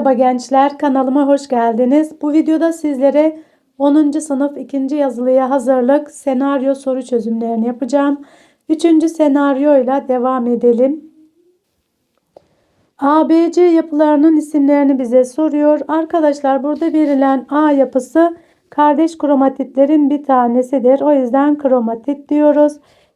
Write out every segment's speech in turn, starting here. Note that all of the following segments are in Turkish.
Merhaba gençler kanalıma hoş geldiniz. Bu videoda sizlere 10. sınıf 2. yazılıya hazırlık senaryo soru çözümlerini yapacağım. 3. senaryoyla devam edelim. ABC yapılarının isimlerini bize soruyor. Arkadaşlar burada verilen A yapısı kardeş kromatitlerin bir tanesidir. O yüzden kromatit diyoruz.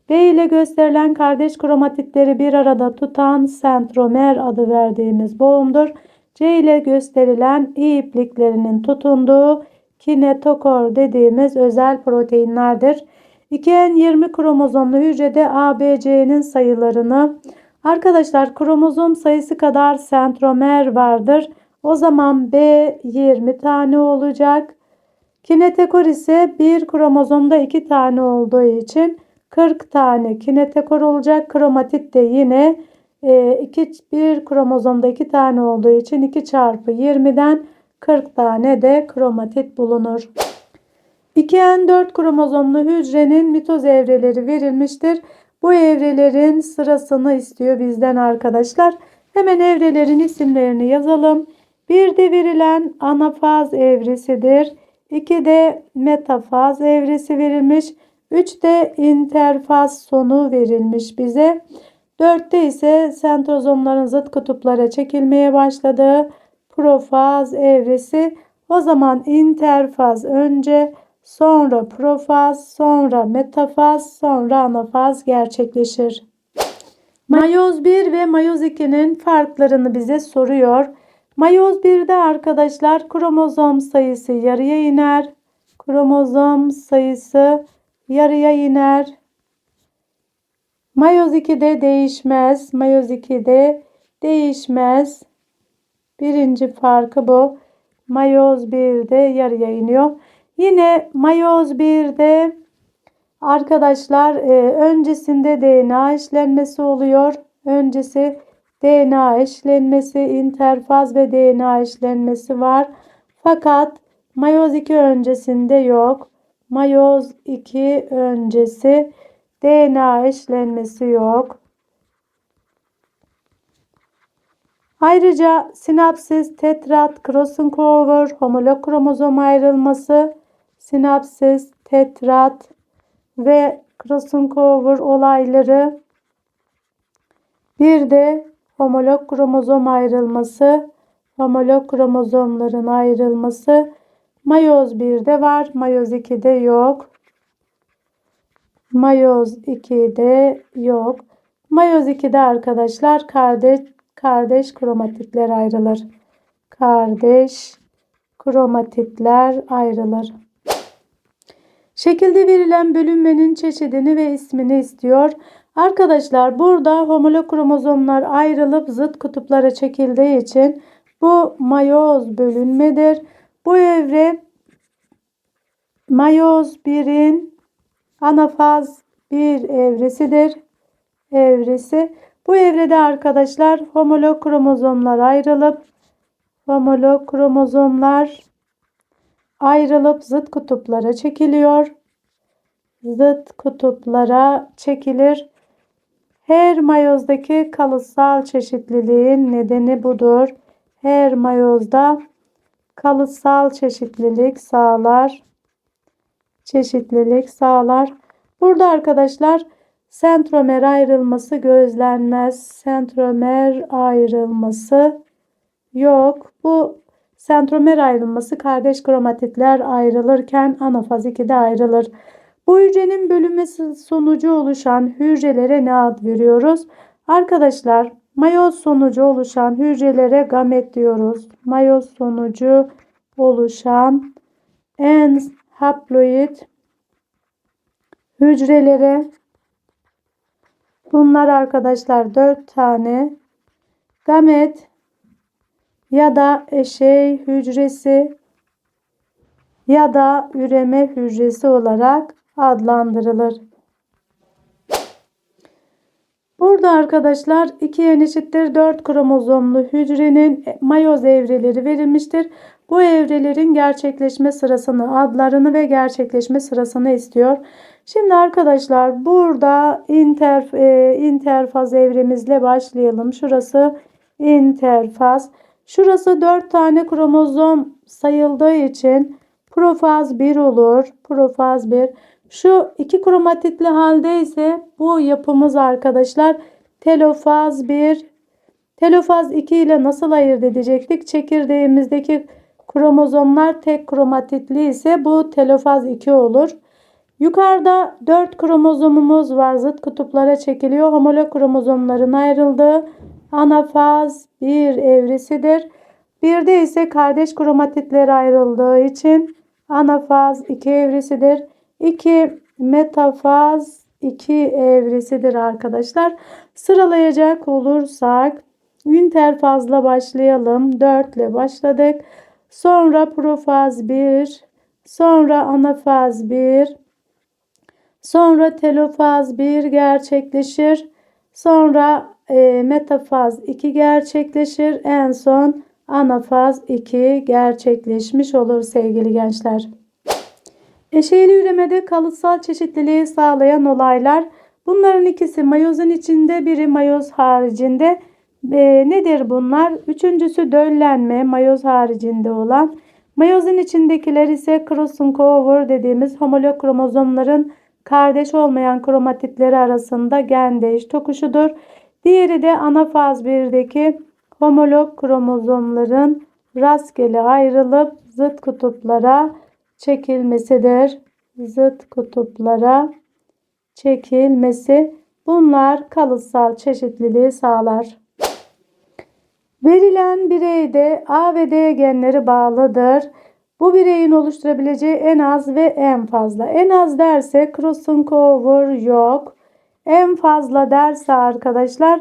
B ile gösterilen kardeş kromatitleri bir arada tutan sentromer adı verdiğimiz boğumdur. C ile gösterilen I ipliklerinin tutunduğu kinetokor dediğimiz özel proteinlerdir. 2N20 kromozomlu hücrede ABC'nin sayılarını arkadaşlar kromozom sayısı kadar sentromer vardır. O zaman B 20 tane olacak. Kinetekor ise bir kromozomda 2 tane olduğu için 40 tane kinetekor olacak. Kromatit de yine 2 bir kromozomda 2 tane olduğu için 2 çarpı 20'den 40 tane de kromatit bulunur. 2N4 kromozomlu hücrenin mitoz evreleri verilmiştir. Bu evrelerin sırasını istiyor bizden arkadaşlar. Hemen evrelerin isimlerini yazalım. Bir de verilen anafaz evresidir. 2 de metafaz evresi verilmiş. 3 de interfaz sonu verilmiş bize. 4'te ise sentrozomların zıt kutuplara çekilmeye başladığı profaz evresi. O zaman interfaz önce sonra profaz sonra metafaz sonra anafaz gerçekleşir. Mayoz 1 ve mayoz 2'nin farklarını bize soruyor. Mayoz 1'de arkadaşlar kromozom sayısı yarıya iner. Kromozom sayısı yarıya iner. Mayoz 2'de değişmez. Mayoz 2'de değişmez. Birinci farkı bu. Mayoz 1'de yarıya iniyor. Yine mayoz 1'de arkadaşlar e, öncesinde DNA işlenmesi oluyor. Öncesi DNA işlenmesi, interfaz ve DNA işlenmesi var. Fakat mayoz 2 öncesinde yok. Mayoz 2 öncesi DNA işlenmesi yok. Ayrıca sinapsis, tetrat, crossing over, homolog kromozom ayrılması, sinapsis, tetrat ve crossing over olayları bir de homolog kromozom ayrılması, homolog kromozomların ayrılması mayoz 1'de var, mayoz 2'de yok. Mayoz 2'de yok. Mayoz 2'de arkadaşlar kardeş kardeş kromatitler ayrılır. Kardeş kromatitler ayrılır. Şekilde verilen bölünmenin çeşidini ve ismini istiyor. Arkadaşlar burada homolog kromozomlar ayrılıp zıt kutuplara çekildiği için bu mayoz bölünmedir. Bu evre mayoz 1'in anafaz bir evresidir. Evresi. Bu evrede arkadaşlar homolog kromozomlar ayrılıp homolog kromozomlar ayrılıp zıt kutuplara çekiliyor. Zıt kutuplara çekilir. Her mayozdaki kalıtsal çeşitliliğin nedeni budur. Her mayozda kalıtsal çeşitlilik sağlar. Çeşitlilik sağlar. Burada arkadaşlar sentromer ayrılması gözlenmez. Sentromer ayrılması yok. Bu sentromer ayrılması kardeş kromatitler ayrılırken anafaz 2'de ayrılır. Bu hücrenin bölünmesi sonucu oluşan hücrelere ne ad veriyoruz? Arkadaşlar mayoz sonucu oluşan hücrelere gamet diyoruz. Mayoz sonucu oluşan en haploid hücrelere bunlar arkadaşlar 4 tane gamet ya da eşey hücresi ya da üreme hücresi olarak adlandırılır. Burada arkadaşlar 2N eşittir 4 kromozomlu hücrenin mayoz evreleri verilmiştir. Bu evrelerin gerçekleşme sırasını, adlarını ve gerçekleşme sırasını istiyor. Şimdi arkadaşlar burada inter, e, interfaz evremizle başlayalım. Şurası interfaz. Şurası 4 tane kromozom sayıldığı için profaz 1 olur. Profaz 1. Şu iki kromatitli halde ise bu yapımız arkadaşlar telofaz 1. Telofaz 2 ile nasıl ayırt edecektik? Çekirdeğimizdeki kromozomlar tek kromatitli ise bu telofaz 2 olur. Yukarıda 4 kromozomumuz var. Zıt kutuplara çekiliyor. Homolog kromozomların ayrıldığı anafaz 1 evresidir. Bir de ise kardeş kromatitler ayrıldığı için anafaz 2 evresidir. 2 metafaz 2 evresidir arkadaşlar. Sıralayacak olursak interfazla başlayalım. 4 ile başladık. Sonra profaz 1, sonra anafaz 1, sonra telofaz 1 gerçekleşir. Sonra e, metafaz 2 gerçekleşir. En son anafaz 2 gerçekleşmiş olur sevgili gençler. Eşeğli üremede kalıtsal çeşitliliği sağlayan olaylar. Bunların ikisi mayozun içinde, biri mayoz haricinde. E, nedir bunlar? Üçüncüsü döllenme, mayoz haricinde olan. Mayozun içindekiler ise crossover dediğimiz homolog kromozomların kardeş olmayan kromatitleri arasında gen değiş tokuşudur. Diğeri de anafaz 1'deki homolog kromozomların rastgele ayrılıp zıt kutuplara çekilmesidir. Zıt kutuplara çekilmesi. Bunlar kalıtsal çeşitliliği sağlar. Verilen bireyde A ve D genleri bağlıdır. Bu bireyin oluşturabileceği en az ve en fazla. En az derse crossover yok. En fazla derse arkadaşlar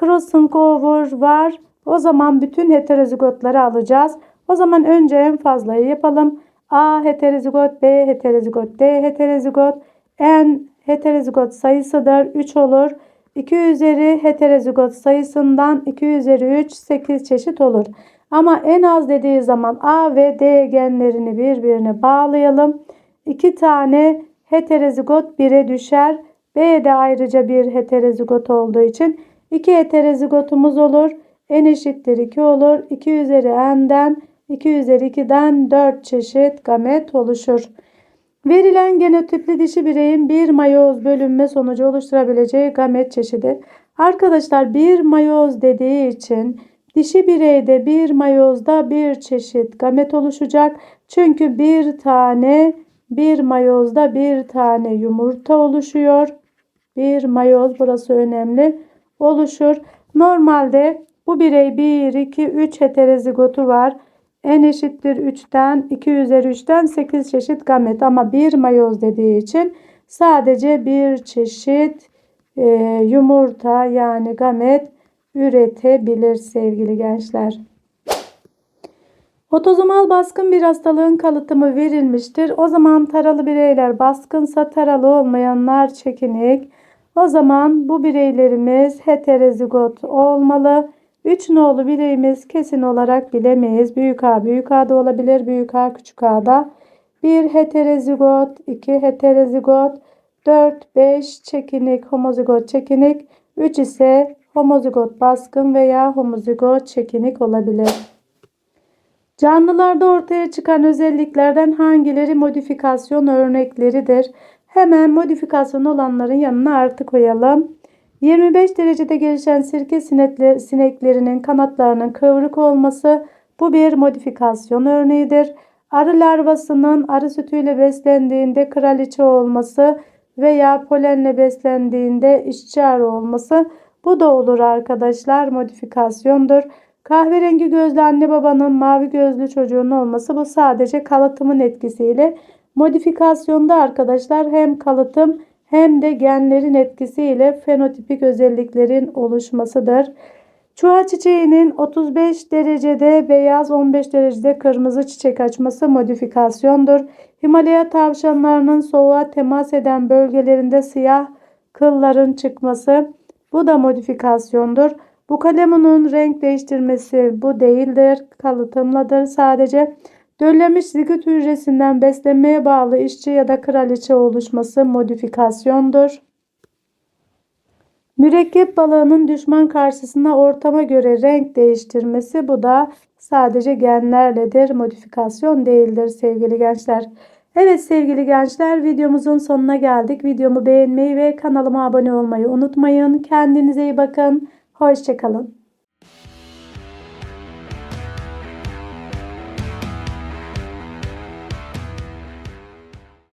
crossover var. O zaman bütün heterozigotları alacağız. O zaman önce en fazlayı yapalım. A heterozigot, B heterozigot, D heterozigot. En heterozigot sayısıdır. 3 olur. 2 üzeri heterozigot sayısından 2 üzeri 3 8 çeşit olur. Ama en az dediği zaman A ve D genlerini birbirine bağlayalım. 2 tane heterozigot 1'e düşer. B de ayrıca bir heterozigot olduğu için 2 heterozigotumuz olur. N eşittir 2 olur. 2 üzeri n'den 2 üzeri 2'den 4 çeşit gamet oluşur. Verilen genotipli dişi bireyin bir mayoz bölünme sonucu oluşturabileceği gamet çeşidi. Arkadaşlar bir mayoz dediği için dişi bireyde bir mayozda bir çeşit gamet oluşacak. Çünkü bir tane bir mayozda bir tane yumurta oluşuyor. Bir mayoz burası önemli oluşur. Normalde bu birey 1, 2, 3 heterozigotu var. N eşittir 3'ten 2 üzeri 3'ten 8 çeşit gamet ama bir mayoz dediği için sadece bir çeşit e, yumurta yani gamet üretebilir sevgili gençler. Otozomal baskın bir hastalığın kalıtımı verilmiştir. O zaman taralı bireyler baskınsa taralı olmayanlar çekinik. O zaman bu bireylerimiz heterozigot olmalı. 3 nolu bireyimiz kesin olarak bilemeyiz. Büyük A büyük A da olabilir. Büyük A küçük A da. 1 heterozigot, 2 heterozigot, 4, 5 çekinik, homozigot çekinik, 3 ise homozigot baskın veya homozigot çekinik olabilir. Canlılarda ortaya çıkan özelliklerden hangileri modifikasyon örnekleridir? Hemen modifikasyon olanların yanına artı koyalım. 25 derecede gelişen sirke sineklerinin kanatlarının kıvrık olması bu bir modifikasyon örneğidir. Arı larvasının arı sütüyle beslendiğinde kraliçe olması veya polenle beslendiğinde işçi arı olması bu da olur arkadaşlar modifikasyondur. Kahverengi gözlü anne babanın mavi gözlü çocuğun olması bu sadece kalıtımın etkisiyle modifikasyonda arkadaşlar hem kalıtım hem de genlerin etkisiyle fenotipik özelliklerin oluşmasıdır. Çuha çiçeğinin 35 derecede beyaz 15 derecede kırmızı çiçek açması modifikasyondur. Himalaya tavşanlarının soğuğa temas eden bölgelerinde siyah kılların çıkması bu da modifikasyondur. Bu kalemunun renk değiştirmesi bu değildir. Kalıtımladır sadece. Döllenmiş zigot hücresinden beslenmeye bağlı işçi ya da kraliçe oluşması modifikasyondur. Mürekkep balığının düşman karşısında ortama göre renk değiştirmesi bu da sadece genlerledir. Modifikasyon değildir sevgili gençler. Evet sevgili gençler videomuzun sonuna geldik. Videomu beğenmeyi ve kanalıma abone olmayı unutmayın. Kendinize iyi bakın. Hoşçakalın.